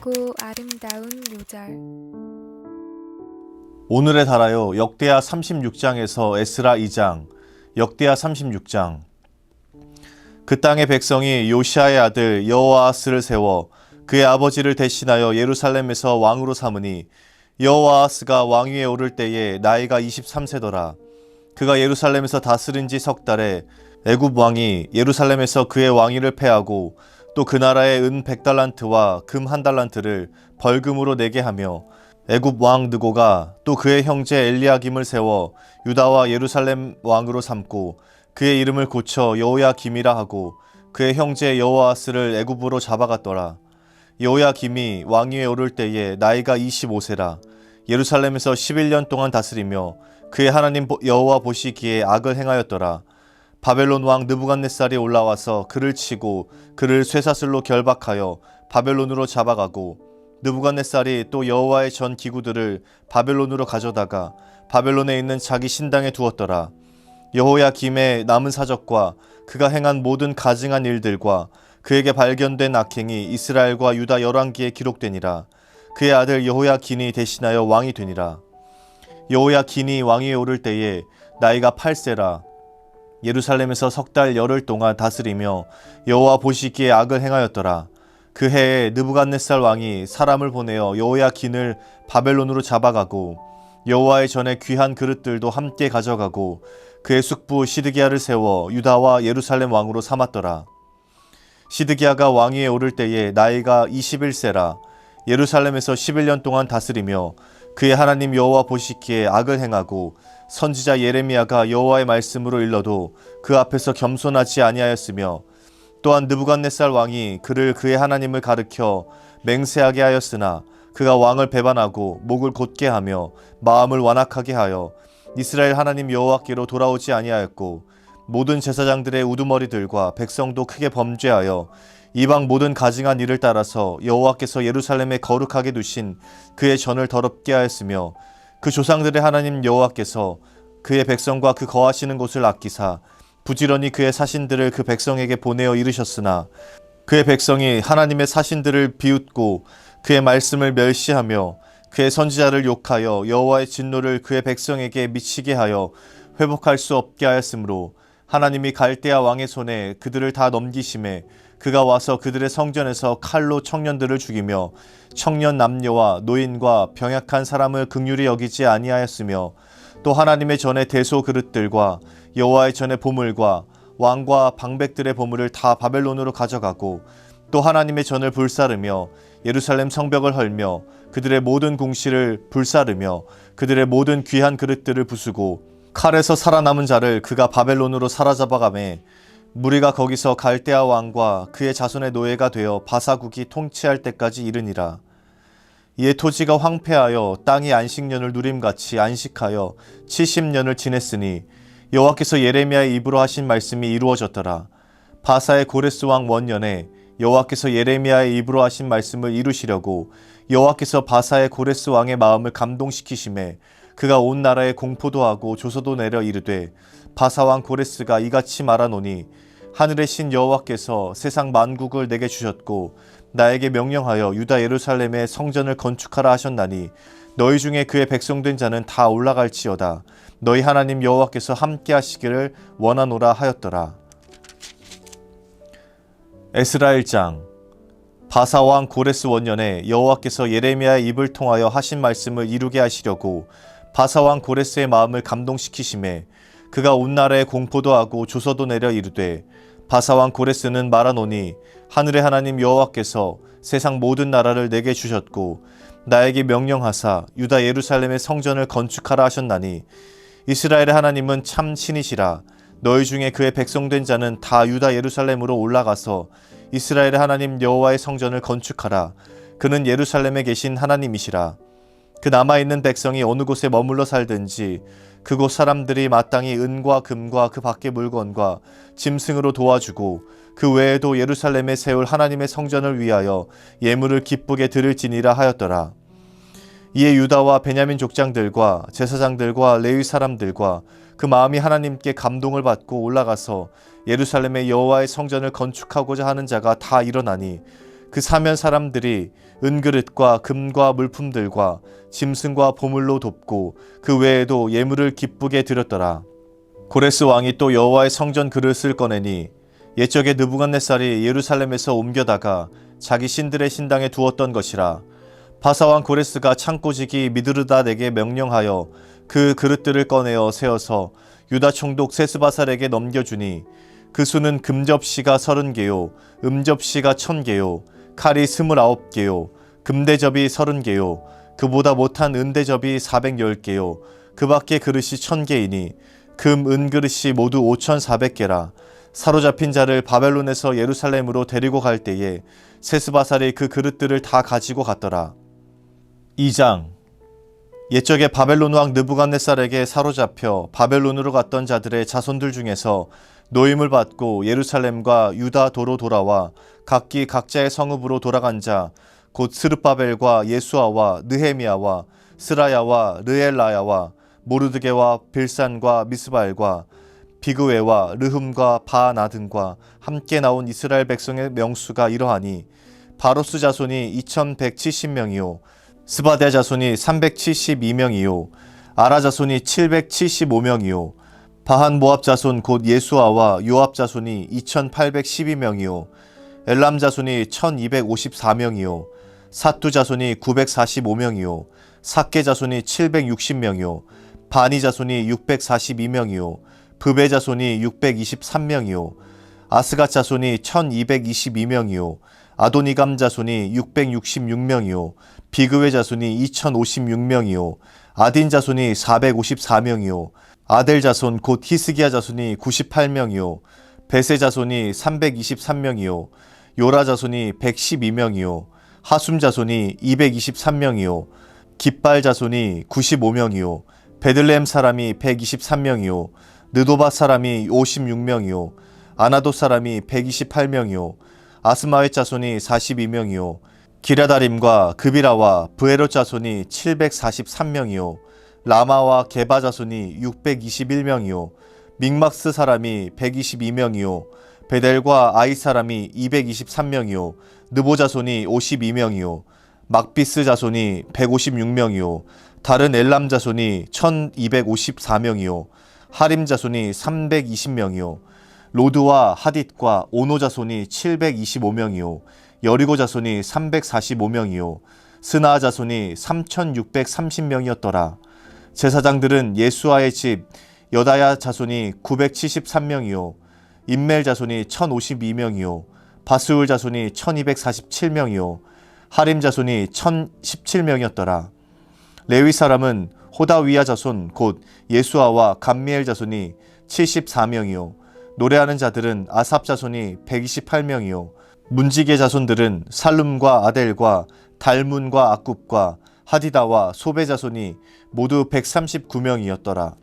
9절 오늘에 달하여 역대하 36장에서 에스라 2장, 역대하 36장. 그 땅의 백성이 요시아의 아들 여호아스를 세워 그의 아버지를 대신하여 예루살렘에서 왕으로 삼으니 여호아스가 왕위에 오를 때에 나이가 23세더라. 그가 예루살렘에서 다스린 지 석 달에 애굽 왕이 예루살렘에서 그의 왕위를 패하고 또 그 나라의 은 100달란트와 금 한 달란트를 벌금으로 내게 하며 애굽 왕 느고가 또 그의 형제 엘리야김을 세워 유다와 예루살렘 왕으로 삼고 그의 이름을 고쳐 여호야김이라 하고 그의 형제 여호아스를 애굽으로 잡아갔더라. 여호야김이 왕위에 오를 때에 나이가 25세라. 예루살렘에서 11년 동안 다스리며 그의 하나님 여호와 보시기에 악을 행하였더라. 바벨론 왕 느부갓네살이 올라와서 그를 치고 그를 쇠사슬로 결박하여 바벨론으로 잡아가고 느부갓네살이 또 여호와의 전 기구들을 바벨론으로 가져다가 바벨론에 있는 자기 신당에 두었더라. 여호야 김의 남은 사적과 그가 행한 모든 가증한 일들과 그에게 발견된 악행이 이스라엘과 유다 열왕기에 기록되니라. 그의 아들 여호야 긴이 대신하여 왕이 되니라. 여호야 긴이 왕위에 오를 때에 나이가 8세라. 예루살렘에서 석 달 열흘 동안 다스리며 여호와 보시기에 악을 행하였더라. 그 해에 느부갓네살 왕이 사람을 보내어 여호야 긴을 바벨론으로 잡아가고 여호와의 전에 귀한 그릇들도 함께 가져가고 그의 숙부 시드기야를 세워 유다와 예루살렘 왕으로 삼았더라. 시드기야가 왕위에 오를 때에 나이가 21세라 예루살렘에서 11년 동안 다스리며 그의 하나님 여호와 보시기에 악을 행하고 선지자 예레미야가 여호와의 말씀으로 일러도 그 앞에서 겸손하지 아니하였으며 또한 느부갓네살 왕이 그를 그의 하나님을 가르켜 맹세하게 하였으나 그가 왕을 배반하고 목을 곧게 하며 마음을 완악하게 하여 이스라엘 하나님 여호와께로 돌아오지 아니하였고 모든 제사장들의 우두머리들과 백성도 크게 범죄하여 이방 모든 가증한 일을 따라서 여호와께서 예루살렘에 거룩하게 두신 그의 전을 더럽게 하였으며 그 조상들의 하나님 여호와께서 그의 백성과 그 거하시는 곳을 아끼사 부지런히 그의 사신들을 그 백성에게 보내어 이르셨으나 그의 백성이 하나님의 사신들을 비웃고 그의 말씀을 멸시하며 그의 선지자를 욕하여 여호와의 진노를 그의 백성에게 미치게 하여 회복할 수 없게 하였으므로 하나님이 갈대아 왕의 손에 그들을 다 넘기심에 그가 와서 그들의 성전에서 칼로 청년들을 죽이며 청년 남녀와 노인과 병약한 사람을 극률히 여기지 아니하였으며 또 하나님의 전에 대소 그릇들과 여호와의 전에 보물과 왕과 방백들의 보물을 다 바벨론으로 가져가고 또 하나님의 전을 불사르며 예루살렘 성벽을 헐며 그들의 모든 궁실을 불사르며 그들의 모든 귀한 그릇들을 부수고 칼에서 살아남은 자를 그가 바벨론으로 사로잡아가매 무리가 거기서 갈대아 왕과 그의 자손의 노예가 되어 바사국이 통치할 때까지 이르니라. 이에 토지가 황폐하여 땅이 안식년을 누림같이 안식하여 70년을 지냈으니 여호와께서 예레미야의 입으로 하신 말씀이 이루어졌더라. 바사의 고레스 왕 원년에 여호와께서 예레미야의 입으로 하신 말씀을 이루시려고 여호와께서 바사의 고레스 왕의 마음을 감동시키심에 그가 온 나라에 공포도 하고 조서도 내려 이르되 바사 왕 고레스가 이같이 말하노니 하늘의 신 여호와께서 세상 만국을 내게 주셨고 나에게 명령하여 유다 예루살렘의 성전을 건축하라 하셨나니 너희 중에 그의 백성된 자는 다 올라갈지어다. 너희 하나님 여호와께서 함께 하시기를 원하노라 하였더라. 에스라 1장 바사 왕 고레스 원년에 여호와께서 예레미야의 입을 통하여 하신 말씀을 이루게 하시려고 바사 왕 고레스의 마음을 감동시키심에 그가 온 나라에 공포도 하고 조서도 내려 이르되 바사 왕 고레스는 말하노니 하늘의 하나님 여호와께서 세상 모든 나라를 내게 주셨고 나에게 명령하사 유다 예루살렘의 성전을 건축하라 하셨나니 이스라엘의 하나님은 참 신이시라. 너희 중에 그의 백성된 자는 다 유다 예루살렘으로 올라가서 이스라엘의 하나님 여호와의 성전을 건축하라. 그는 예루살렘에 계신 하나님이시라. 그 남아 있는 백성이 어느 곳에 머물러 살든지 그곳 사람들이 마땅히 은과 금과 그 밖의 물건과 짐승으로 도와주고 그 외에도 예루살렘에 세울 하나님의 성전을 위하여 예물을 기쁘게 드릴지니라 하였더라. 이에 유다와 베냐민 족장들과 제사장들과 레위 사람들과 그 마음이 하나님께 감동을 받고 올라가서 예루살렘의 여호와의 성전을 건축하고자 하는 자가 다 일어나니 그 사면 사람들이 은그릇과 금과 물품들과 짐승과 보물로 돕고 그 외에도 예물을 기쁘게 드렸더라. 고레스 왕이 또 여호와의 성전 그릇을 꺼내니 옛적에 느부갓네살이 예루살렘에서 옮겨다가 자기 신들의 신당에 두었던 것이라 바사왕 고레스가 창고지기 미드르다에게 명령하여 그 그릇들을 꺼내어 세워서 유다 총독 세스바살에게 넘겨주니 그 수는 금접시가 서른 개요 음접시가 천 개요 칼이 스물아홉 개요. 금대접이 서른 개요. 그보다 못한 은대접이 사백열 개요. 그 밖에 그릇이 천 개이니 금, 은 그릇이 모두 오천사백 개라. 사로잡힌 자를 바벨론에서 예루살렘으로 데리고 갈 때에 세스바살이 그 그릇들을 다 가지고 갔더라. 2장. 옛적에 바벨론 왕 느부갓네살에게 사로잡혀 바벨론으로 갔던 자들의 자손들 중에서 노임을 받고 예루살렘과 유다 도로 돌아와 각기 각자의 성읍으로 돌아간 자 곧 스르바벨과 예수아와 느헤미야와 스라야와 르엘라야와 모르드게와 빌산과 미스발과 비그웨와 르흠과 바나든과 함께 나온 이스라엘 백성의 명수가 이러하니 바로스 자손이 2170명이요 스바데 자손이 372명이요 아라 자손이 775명이요 바한 모압 자손 곧 예수아와 요압 자손이 2812명이요. 엘람 자손이 1254명이요. 사투 자손이 945명이요. 사케 자손이 760명이요. 바니 자손이 642명이요. 브베 자손이 623명이요. 아스가 자손이 1222명이요. 아도니감 자손이 666명이요. 비그웨 자손이 2056명이요. 아딘 자손이 454명이요 아델 자손 곧 히스기야 자손이 98명이요. 베세 자손이 323명이요. 요라 자손이 112명이요. 하숨 자손이 223명이요. 깃발 자손이 95명이요. 베들레헴 사람이 123명이요. 느도바 사람이 56명이요. 아나도 사람이 128명이요. 아스마의 자손이 42명이요. 기라다림과 그비라와 브에로 자손이 743명이요 라마와 게바 자손이 621명이요 믹막스 사람이 122명이요 베델과 아이 사람이 223명이요 느보 자손이 52명이요 막비스 자손이 156명이요 다른 엘람 자손이 1254명이요 하림 자손이 320명이요 로드와 하딧과 오노 자손이 725명이요 여리고 자손이 345명이요 스나 자손이 3630명이었더라 제사장들은 예수아의 집 여다야 자손이 973명이요 인멜 자손이 1052명이요 바스울 자손이 1247명이요 하림 자손이 1017명이었더라. 레위 사람은 호다위야 자손 곧 예수아와 감미엘 자손이 74명이요 노래하는 자들은 아삽 자손이 128명이요 문지계 자손들은 살룸과 아델과 달문과 악굽과 하디다와 소베 자손이 모두 139명이었더라.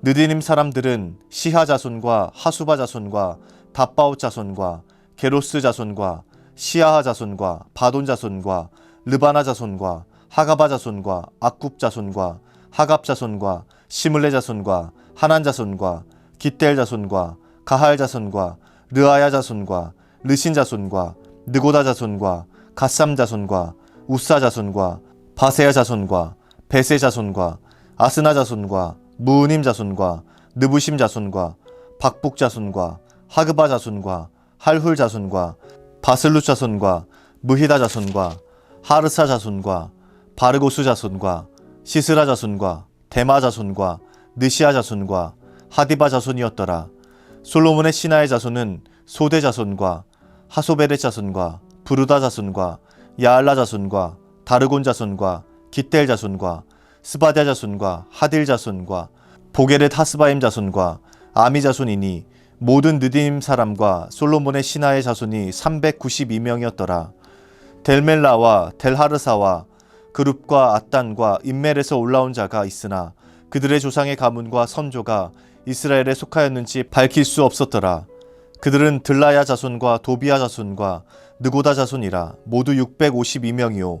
느디님 사람들은 시하 자손과 하수바 자손과 다바옷 자손과 게로스 자손과 시아하 자손과 바돈 자손과 르바나 자손과 하가바 자손과 악굽 자손과 하갑 자손과 시물레 자손과 하난 자손과 기델 자손과 가할 자손과 르아야 자손과 르신 자손과 느고다 자손과 가삼 자손과 우사 자손과 바세야 자손과 베세 자손과 아스나 자손과 무님 자손과 느부심 자손과 박북 자손과 하그바 자손과 할훌 자손과 바슬루 자손과 무히다 자손과 하르사 자손과 바르고스 자손과 시스라 자손과 데마 자손과 느시아 자손과 하디바 자손이었더라. 솔로몬의 신하의 자손은 소대 자손과 하소베레 자손과 부르다 자손과 야알라 자손과 다르곤 자손과 기텔 자손과 스바디아 자손과 하딜 자손과 보게렛 하스바임 자손과 아미 자손이니 모든 느디님 사람과 솔로몬의 신하의 자손이 392명이었더라. 델멜라와 델하르사와 그룹과 아단과 인멜에서 올라온 자가 있으나 그들의 조상의 가문과 선조가 이스라엘에 속하였는지 밝힐 수 없었더라. 그들은 들라야 자손과 도비야 자손과 느고다 자손이라 모두 652명이요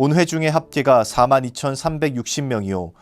온 회중의 합계가 4만 2,360명이요.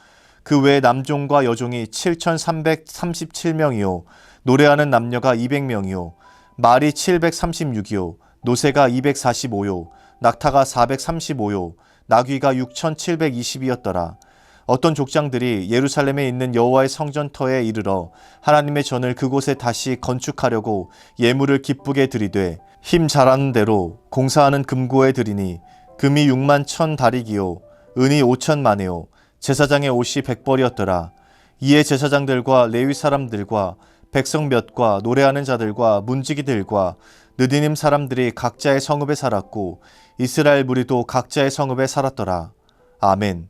그 외 남종과 여종이 7,337명이요. 노래하는 남녀가 200명이요. 말이 736이요. 노새가 245요. 낙타가 435요. 나귀가 6,720이었더라. 어떤 족장들이 예루살렘에 있는 여호와의 성전터에 이르러 하나님의 전을 그곳에 다시 건축하려고 예물을 기쁘게 드리되 힘 잘하는 대로 공사하는 금고에 드리니 금이 6만 천 다리기요 은이 5천 만에요 제사장의 옷이 백벌이었더라 이에 제사장들과 레위 사람들과 백성 몇과 노래하는 자들과 문지기들과 느디님 사람들이 각자의 성읍에 살았고 이스라엘 무리도 각자의 성읍에 살았더라 아멘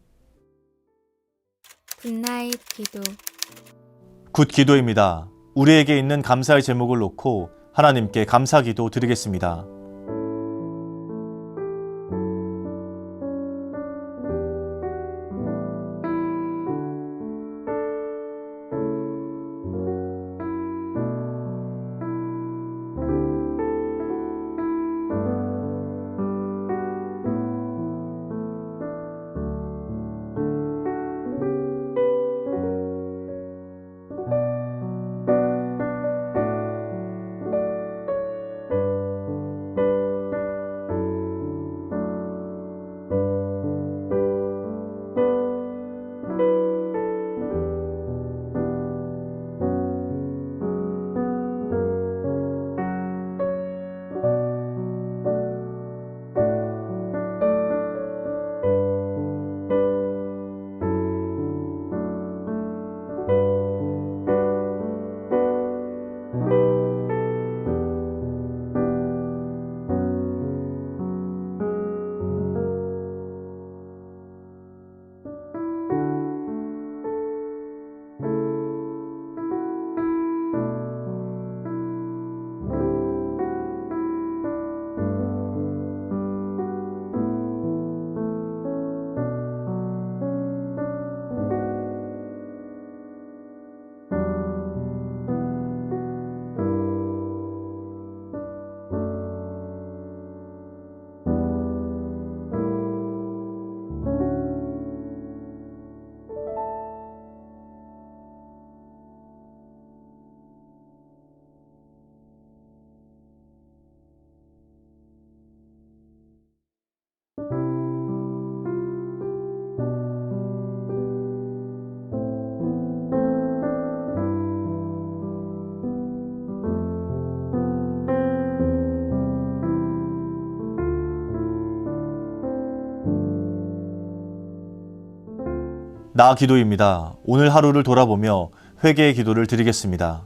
굿나잇 기도 굿 기도입니다. 우리에게 있는 감사의 제목을 놓고 하나님께 감사 기도 드리겠습니다. 나 기도입니다. 오늘 하루를 돌아보며 회개의 기도를 드리겠습니다.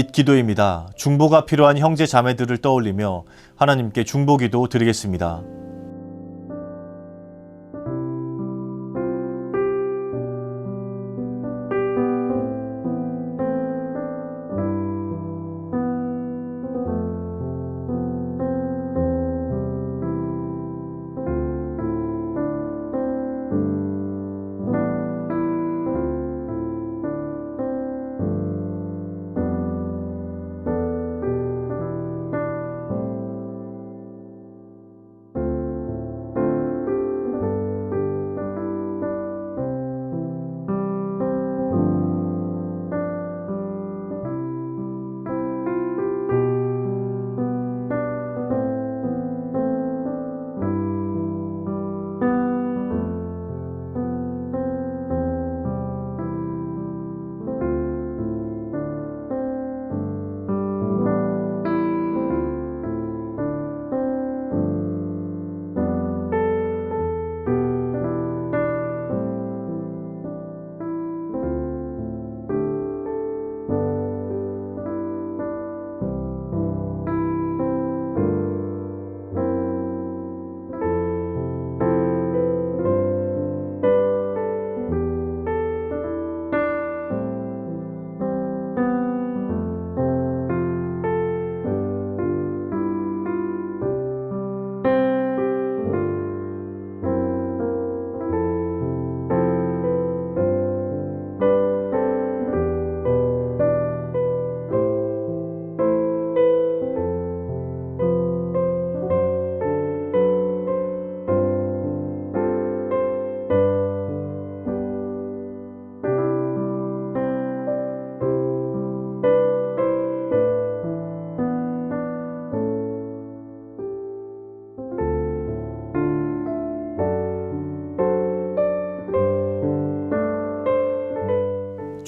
잇 기도입니다. 중보가 필요한 형제 자매들을 떠올리며 하나님께 중보기도 드리겠습니다.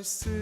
close